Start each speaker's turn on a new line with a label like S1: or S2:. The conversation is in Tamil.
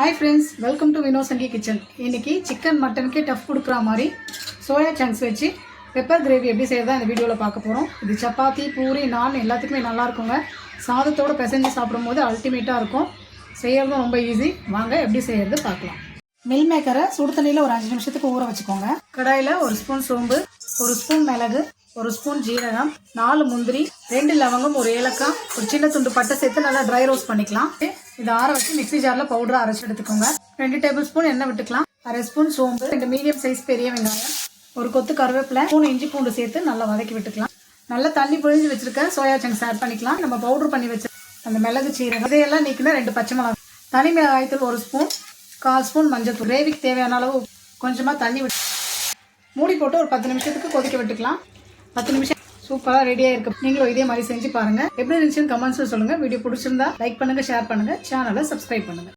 S1: Hi friends welcome to Vinosangi kitchen இன்னைக்கு சிக்கன் மட்டனுக்கே டஃப் கொடுக்குற மாதிரி சோயா சங்க்ஸ் வச்சு பெப்பர் கிரேவி எப்படி செய்யறதா இந்த வீடியோவில் பார்க்க போகிறோம் இது சப்பாத்தி பூரி நான் எல்லாத்துக்குமே நல்லா இருக்குங்க. சாதத்தோட பிசைஞ்சு சாப்பிடும்போது அல்டிமேட்டாக இருக்கும். செய்யறதும் ரொம்ப ஈஸி வாங்க எப்படி செய்யறது பார்க்கலாம். மில் மேக்கரை சுடு தண்ணியில் ஒரு அஞ்சு நிமிஷத்துக்கு ஊற வச்சுக்கோங்க. கடாயில் ஒரு ஸ்பூன் சோம்பு ஒரு ஸ்பூன் மிளகு ஒரு ஸ்பூன் ஜீரகம் நாலு முந்திரி ரெண்டு லவங்கம் ஒரு ஏலக்காய் ஒரு சின்ன துண்டு பட்டை சேர்த்து நல்லா ட்ரை ரோஸ்ட் பண்ணிக்கலாம். இதை ஆற வச்சு மிக்ஸி ஜாரில் பவுடரை அரைச்சி எடுத்துக்கோங்க. ரெண்டு டேபிள் ஸ்பூன் எண்ணெய் விட்டுக்கலாம். அரை ஸ்பூன் சோம்பு ரெண்டு மீடியம் சைஸ் பெரிய வெங்காயம் ஒரு கொத்து கருவேப்பிலை மூணு இஞ்சி பூண்டு சேர்த்து நல்லா வதக்கி விட்டுக்கலாம். நல்லா தண்ணி பிழிஞ்சு வச்சிருக்க சோயா சங்க்ஸ் ஆட் பண்ணிக்கலாம். நம்ம பவுடர் பண்ணி வச்சு அந்த மிளகு சீரகம் இதையெல்லாம் நீக்கினா ரெண்டு பச்சை மிளகாய் தனி மிளகாய்த்தூள் ஒரு ஸ்பூன் கால் ஸ்பூன் மஞ்சள் தூள் கிரேவிக்கு தேவையான அளவு கொஞ்சமாக தண்ணி விட்டு மூடி போட்டு ஒரு பத்து நிமிஷத்துக்கு கொதிக்க விட்டுக்கலாம். பத்து நிமிஷம் சூப்பராக ரெடியாக இருக்கு. நீங்களும் இதே மாதிரி செஞ்சு பாருங்க. எப்படி இருந்துச்சுன்னு கமெண்ட்ஸில் சொல்லுங்க. வீடியோ பிடிச்சிருந்தா லைக் பண்ணுங்க ஷேர் பண்ணுங்க. சேனலை சப்ஸ்கிரைப் பண்ணுங்க.